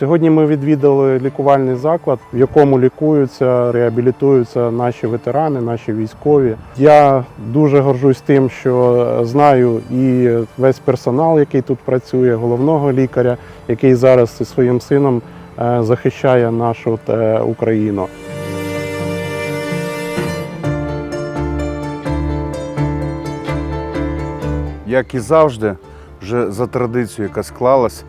Сьогодні ми відвідали лікувальний заклад, в якому лікуються, реабілітуються наші ветерани, наші військові. Я дуже горжусь тим, що знаю і весь персонал, який тут працює, головного лікаря, який зараз зі своїм сином е, захищає нашу е, Україну. Як і завжди, вже за традицією, яка склалась,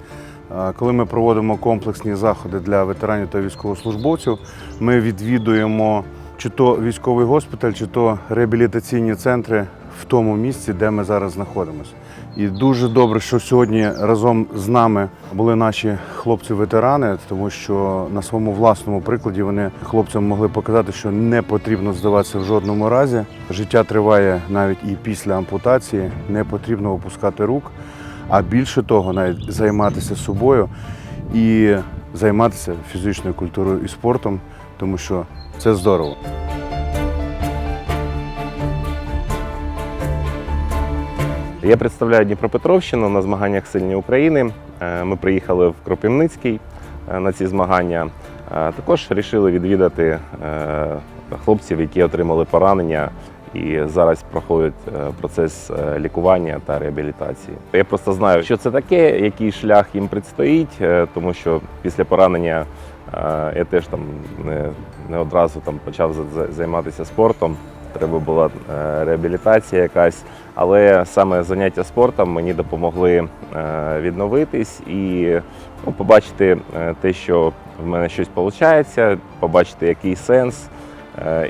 коли ми проводимо комплексні заходи для ветеранів та військовослужбовців, ми відвідуємо чи то військовий госпіталь, чи то реабілітаційні центри в тому місці, де ми зараз знаходимося. І дуже добре, що сьогодні разом з нами були наші хлопці-ветерани, тому що на своєму власному прикладі вони хлопцям могли показати, що не потрібно здаватися в жодному разі. Життя триває навіть і після ампутації, не потрібно опускати рук, а більше того, навіть займатися собою і займатися фізичною культурою і спортом, тому що це здорово. Я представляю Дніпропетровщину на змаганнях Сильні України. Е, Ми приїхали в Кропивницький е, на ці змагання. Е, Також вирішили відвідати хлопців, які отримали поранення і зараз проходять е, процес е, лікування та реабілітації. Я просто знаю, що це таке, який шлях їм предстоїть, е, тому що після поранення я теж там не, не одразу там почав за- за- займатися спортом. Треба була реабілітація якась, але саме заняття спортом мені допомогли відновитись і ну, побачити те, що в мене щось виходить, побачити який сенс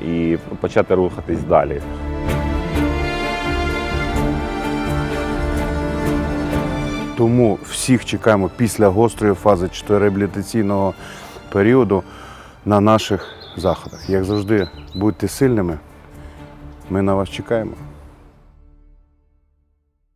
і почати рухатись далі. Тому всіх чекаємо після гострої фази чи реабілітаційного періоду на наших заходах. Як завжди, будьте сильними. Ми на вас чекаємо.